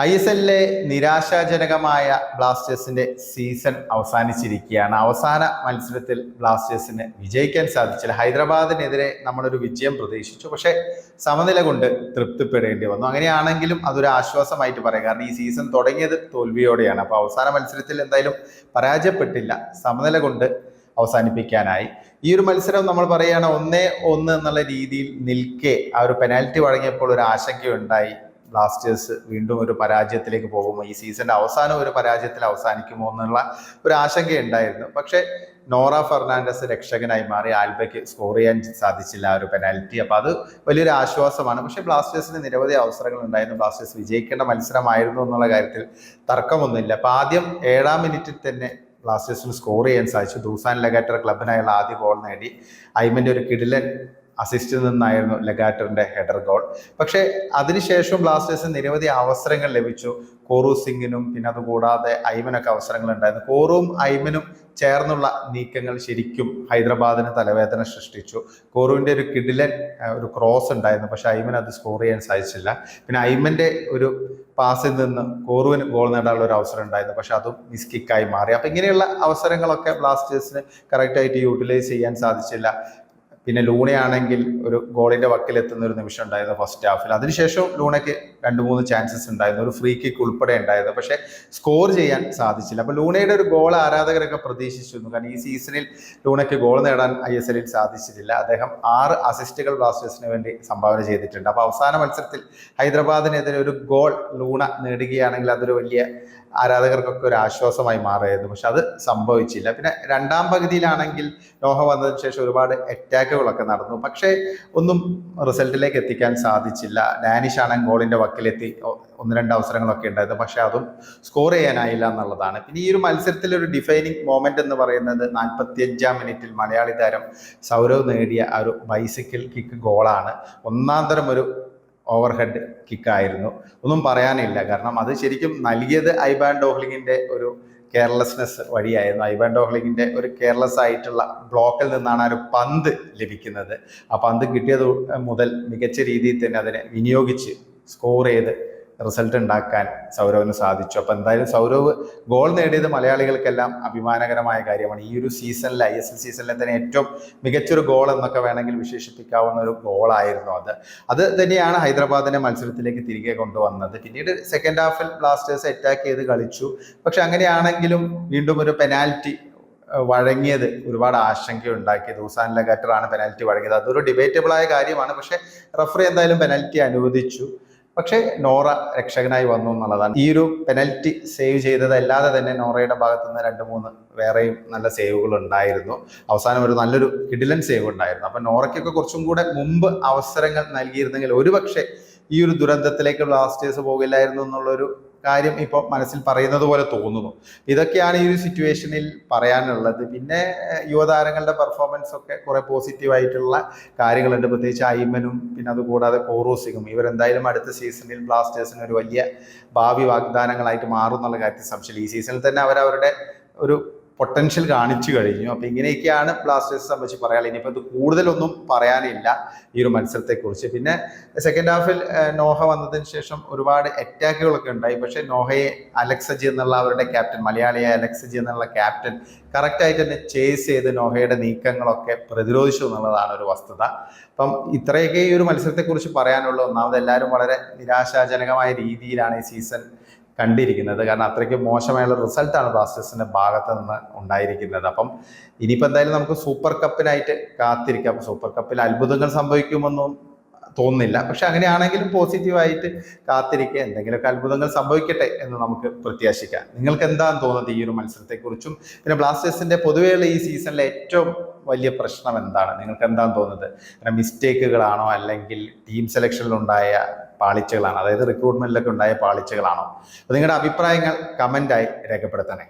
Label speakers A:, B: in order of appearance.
A: I S എല്ലിലെ നിരാശാജനകമായ ബ്ലാസ്റ്റേഴ്സിന്റെ season അവസാനിച്ചിരിക്കുകയാണ്. അവസാന മത്സരത്തിൽ ബ്ലാസ്റ്റേഴ്സിന് വിജയിക്കാൻ സാധിച്ചില്ല. ഹൈദരാബാദിനെതിരെ നമ്മളൊരു വിജയം പ്രതീക്ഷിച്ചു. പക്ഷേ സമനില കൊണ്ട് തൃപ്തിപ്പെടേണ്ടി വന്നു. അങ്ങനെയാണെങ്കിലും അതൊരു ആശ്വാസമായിട്ട് പറയാം. കാരണം ഈ സീസൺ തുടങ്ങിയത് തോൽവിയോടെയാണ്. അപ്പോൾ അവസാന മത്സരത്തിൽ എന്തായാലും പരാജയപ്പെട്ടില്ല. സമനില കൊണ്ട് അവസാനിപ്പിക്കാനായി. ഈ ഒരു മത്സരം നമ്മൾ പറയുകയാണ് ഒന്നേ ഒന്ന് എന്നുള്ള രീതിയിൽ നിൽക്കെ ആ ഒരു പെനാൽറ്റി വഴങ്ങിയപ്പോൾ ഒരു ആശങ്കയുണ്ടായി. ബ്ലാസ്റ്റേഴ്സ് വീണ്ടും ഒരു പരാജയത്തിലേക്ക് പോകുമോ ഈ സീസണിന്റെ അവസാനം ഒരു പരാജയത്തിൽ അവസാനിക്കുമോ എന്നുള്ള ഒരു ആശങ്കയുണ്ടായിരുന്നു. പക്ഷേ നോറ ഫെർണാണ്ടസ് രക്ഷകനായി മാറി ആൽബയ്ക്ക് സ്കോർ ചെയ്യാൻ സാധിച്ചില്ല ആ ഒരു പെനാൽറ്റി അപ്പോൾ അത് വലിയൊരു ആശ്വാസമാണ്. പക്ഷേ ബ്ലാസ്റ്റേഴ്സിന് നിരവധി അവസരങ്ങൾ ഉണ്ടായിരുന്നു. ബ്ലാസ്റ്റേഴ്സ് വിജയിക്കേണ്ട മത്സരമായിരുന്നു എന്നുള്ള കാര്യത്തിൽ തർക്കമൊന്നുമില്ല. അപ്പോൾ ആദ്യം ഏഴാം മിനിറ്റിൽ തന്നെ ബ്ലാസ്റ്റേഴ്സിന് സ്കോർ ചെയ്യാൻ സാധിച്ചു. ദൂസാൻ ലഗാറ്റർ ക്ലബിനായുള്ള ആദ്യ ഗോൾ നേടി. ഐമന്റെ ഒരു കിടിലൻ അസിസ്റ്റിൽ നിന്നായിരുന്നു ലഗാറ്ററിന്റെ ഹെഡർ ഗോൾ പക്ഷേ അതിനുശേഷം ബ്ലാസ്റ്റേഴ്സിന് നിരവധി അവസരങ്ങൾ ലഭിച്ചു. കോറു സിംഗിനും പിന്നെ അതുകൂടാതെ ഐമനൊക്കെ അവസരങ്ങൾ ഉണ്ടായിരുന്നു. കോറും ഐമനും ചേർന്നുള്ള നീക്കങ്ങൾ ശരിക്കും ഹൈദരാബാദിന് തലവേദന സൃഷ്ടിച്ചു. കോറുവിന്റെ ഒരു കിഡിലൻ ഒരു ക്രോസ് ഉണ്ടായിരുന്നു. പക്ഷെ ഐമൻ അത് സ്കോർ ചെയ്യാൻ സാധിച്ചില്ല. പിന്നെ ഐമന്റെ ഒരു പാസിൽ നിന്ന് കോറുവിന് ഗോൾ നേടാനുള്ള ഒരു അവസരം ഉണ്ടായിരുന്നു. പക്ഷെ അതും മിസ് കിക്കായി മാറി. അപ്പം ഇങ്ങനെയുള്ള അവസരങ്ങളൊക്കെ ബ്ലാസ്റ്റേഴ്സിന് കറക്റ്റായിട്ട് യൂട്ടിലൈസ് ചെയ്യാൻ സാധിച്ചില്ല. പിന്നെ ലൂണയാണെങ്കിൽ ഒരു ഗോളിന്റെ വക്കിലെത്തുന്ന ഒരു നിമിഷം ഉണ്ടായിരുന്നു ഫസ്റ്റ് ഹാഫിൽ അതിനുശേഷം ലൂണയ്ക്ക് രണ്ട് മൂന്ന് ചാൻസസ് ഉണ്ടായിരുന്നു. ഒരു ഫ്രീ കിക്ക് ഉൾപ്പെടെ ഉണ്ടായിരുന്നു. പക്ഷെ സ്കോർ ചെയ്യാൻ സാധിച്ചില്ല. അപ്പൊ ലൂണയുടെ ഒരു ഗോൾ ആരാധകരൊക്കെ പ്രതീക്ഷിച്ചിരുന്നു. കാരണം ഈ സീസണിൽ ലൂണയ്ക്ക് ഗോൾ നേടാൻ ഐ എസ് എല്ലിൽ സാധിച്ചിട്ടില്ല. അദ്ദേഹം ആറ് അസിസ്റ്റുകൾ ബ്ലാസ്റ്റേഴ്സിന് വേണ്ടി സംഭാവന ചെയ്തിട്ടുണ്ട്. അപ്പൊ അവസാന മത്സരത്തിൽ ഹൈദരാബാദിനെതിരെ ഒരു ഗോൾ ലൂണ നേടുകയാണെങ്കിൽ അതൊരു വലിയ ആരാധകർക്കൊക്കെ ഒരു ആശ്വാസമായി മാറിയായിരുന്നു. പക്ഷെ അത് സംഭവിച്ചില്ല. പിന്നെ രണ്ടാം പകുതിയിലാണെങ്കിൽ ലോഹ വന്നതിന് ശേഷം ഒരുപാട് അറ്റാക്കുകളൊക്കെ നടന്നു. പക്ഷേ ഒന്നും റിസൾട്ടിലേക്ക് എത്തിക്കാൻ സാധിച്ചില്ല. ഡാനിഷ് ആണ് ഗോളിന്റെ വക്കിലെത്തി ഒന്ന് രണ്ട് അവസരങ്ങളൊക്കെ ഉണ്ടായിരുന്നു. പക്ഷെ അതും സ്കോർ ചെയ്യാനായില്ല എന്നുള്ളതാണ്. പിന്നെ ഈ ഒരു മത്സരത്തിലെ ഒരു ഡിഫൈനിങ് മോമെന്റ് എന്ന് പറയുന്നത് നാൽപ്പത്തി അഞ്ചാം മിനിറ്റിൽ മലയാളി താരം സൗരവ് നേടിയ ആ ഒരു ബൈസിക്കിൾ കിക്ക് ഗോളാണ് ഒന്നാം തരം ഒരു ഓവർഹെഡ് കിക്കായിരുന്നു ഒന്നും പറയാനില്ല. കാരണം അത് ശരിക്കും നൽകിയത് ഐബാൻ ഡോഹ്ലിങ്ങിന്റെ ഒരു കെയർലെസ്നെസ് വഴിയായിരുന്നു. ഐബാൻ ഡോഹ്ലിങ്ങിന്റെ ഒരു കെയർലെസ് ആയിട്ടുള്ള ബ്ലോക്കിൽ നിന്നാണ് ആ ഒരു പന്ത് ലഭിക്കുന്നത്. ആ പന്ത് കിട്ടിയത് മുതൽ മികച്ച രീതിയിൽ തന്നെ അതിനെ വിനിയോഗിച്ച് സ്കോർ ചെയ്ത് റിസൾട്ട് ഉണ്ടാക്കാൻ സൗരവിന് സാധിച്ചു. അപ്പോൾ എന്തായാലും സൗരവ് ഗോൾ നേടിയത് മലയാളികൾക്കെല്ലാം അഭിമാനകരമായ കാര്യമാണ്. ഈ ഒരു സീസണിൽ ഐ എസ് എൽ സീസണിലെ തന്നെ ഏറ്റവും മികച്ചൊരു ഗോൾ എന്നൊക്കെ വേണമെങ്കിൽ വിശേഷിപ്പിക്കാവുന്ന ഒരു ഗോളായിരുന്നു അത്. അത് തന്നെയാണ് ഹൈദരാബാദിനെ മത്സരത്തിലേക്ക് തിരികെ കൊണ്ടുവന്നത്. പിന്നീട് സെക്കൻഡ് ഹാഫിൽ ബ്ലാസ്റ്റേഴ്സ് അറ്റാക്ക് ചെയ്ത് കളിച്ചു. പക്ഷെ അങ്ങനെയാണെങ്കിലും വീണ്ടും ഒരു പെനാൽറ്റി വഴങ്ങിയത് ഒരുപാട് ആശങ്ക ഉണ്ടാക്കിയത് ദൂസാൻ ലഗാറ്ററാണ് പെനാൽറ്റി വഴങ്ങിയത്. അതൊരു ഡിബേറ്റബിൾ ആയ കാര്യമാണ്. പക്ഷേ റഫറി എന്തായാലും പെനാൽറ്റി അനുവദിച്ചു. പക്ഷേ നോറ രക്ഷകനായി വന്നു എന്നുള്ളതാണ്. ഈ ഒരു പെനൽറ്റി സേവ് ചെയ്തതല്ലാതെ തന്നെ നോറയുടെ ഭാഗത്തു നിന്ന് രണ്ട് മൂന്ന് വേറെയും നല്ല സേവുകൾ ഉണ്ടായിരുന്നു. അവസാനം ഒരു നല്ലൊരു കിഡിലൻ സേവ് ഉണ്ടായിരുന്നു. അപ്പൊ നോറയ്ക്കൊക്കെ കുറച്ചും കൂടെ മുമ്പ് അവസരങ്ങൾ നൽകിയിരുന്നെങ്കിൽ ഒരുപക്ഷെ ഈ ഒരു ദുരന്തത്തിലേക്ക് ബ്ലാസ്റ്റേഴ്സ് പോകില്ലായിരുന്നു എന്നുള്ളൊരു കാര്യം ഇപ്പോൾ മനസ്സിൽ പറയുന്നത് പോലെ തോന്നുന്നു. ഇതൊക്കെയാണ് ഈ ഒരു സിറ്റുവേഷനിൽ പറയാനുള്ളത്. പിന്നെ യുവതാരങ്ങളുടെ പെർഫോമൻസ് ഒക്കെ കുറെ പോസിറ്റീവായിട്ടുള്ള കാര്യങ്ങളുണ്ട്. പ്രത്യേകിച്ച് ഐമനും പിന്നെ അതുകൂടാതെ കോറോസിങ്ങും. ഇവരെന്തായാലും അടുത്ത സീസണിൽ ബ്ലാസ്റ്റേഴ്സിന് ഒരു വലിയ ഭാവി വാഗ്ദാനങ്ങളായിട്ട് മാറും എന്നുള്ള കാര്യത്തിൽ സംശയം ഈ സീസണിൽ തന്നെ അവരവരുടെ ഒരു പൊട്ടൻഷ്യൽ കാണിച്ചു കഴിഞ്ഞു. അപ്പം ഇങ്ങനെയൊക്കെയാണ് ബ്ലാസ്റ്റേഴ്സ് സംബന്ധിച്ച് പറയാനുള്ളത്. ഇനിയിപ്പോൾ ഇത് കൂടുതലൊന്നും പറയാനില്ല ഈ ഒരു മത്സരത്തെക്കുറിച്ച്. പിന്നെ സെക്കൻഡ് ഹാഫിൽ നോഹ വന്നതിന് ശേഷം ഒരുപാട് അറ്റാക്കുകളൊക്കെ ഉണ്ടായി. പക്ഷേ നോഹയെ അലക്സജി എന്നുള്ള അവരുടെ ക്യാപ്റ്റൻ മലയാളിയായ അലക്സജി എന്നുള്ള ക്യാപ്റ്റൻ കറക്റ്റായിട്ട് തന്നെ ചേസ് ചെയ്ത് നോഹയുടെ നീക്കങ്ങളൊക്കെ പ്രതിരോധിച്ചു എന്നുള്ളതാണ് ഒരു വസ്തുത. അപ്പം ഇത്രയൊക്കെ ഈ ഒരു മത്സരത്തെക്കുറിച്ച് പറയാനുള്ളൂ ഒന്നാമത് എല്ലാവരും വളരെ നിരാശാജനകമായ രീതിയിലാണ് ഈ സീസൺ കണ്ടിരിക്കുന്നത്. കാരണം അത്രയ്ക്ക് മോശമായുള്ള റിസൾട്ടാണ് ബ്ലാസ്റ്റേഴ്സിന്റെ ഭാഗത്ത് നിന്ന് ഉണ്ടായിരിക്കുന്നത്. അപ്പം ഇനിയിപ്പോൾ എന്തായാലും നമുക്ക് സൂപ്പർ കപ്പിനായിട്ട് കാത്തിരിക്കാം. സൂപ്പർ കപ്പിൽ അത്ഭുതങ്ങൾ സംഭവിക്കുമെന്നും തോന്നുന്നില്ല. പക്ഷെ അങ്ങനെയാണെങ്കിലും പോസിറ്റീവായിട്ട് കാത്തിരിക്കുക എന്തെങ്കിലുമൊക്കെ അത്ഭുതങ്ങൾ സംഭവിക്കട്ടെ എന്ന് നമുക്ക് പ്രത്യാശിക്കാം. നിങ്ങൾക്ക് എന്താണ് തോന്നുന്നത് ഈ ഒരു മത്സരത്തെക്കുറിച്ചും? പിന്നെ ബ്ലാസ്റ്റേഴ്സിന്റെ പൊതുവെയുള്ള ഈ സീസണിലെ ഏറ്റവും വലിയ പ്രശ്നം എന്താണ്? നിങ്ങൾക്ക് എന്താണ് തോന്നുന്നത്? പിന്നെ മിസ്റ്റേക്കുകളാണോ അല്ലെങ്കിൽ ടീം സെലക്ഷനിലുണ്ടായ പാളിച്ചകളാണോ? അതായത് റിക്രൂട്ട്മെന്റിലൊക്കെ ഉണ്ടായ പാളിച്ചകളാണോ? അപ്പോൾ നിങ്ങളുടെ അഭിപ്രായങ്ങൾ കമന്റായി രേഖപ്പെടുത്തണേ.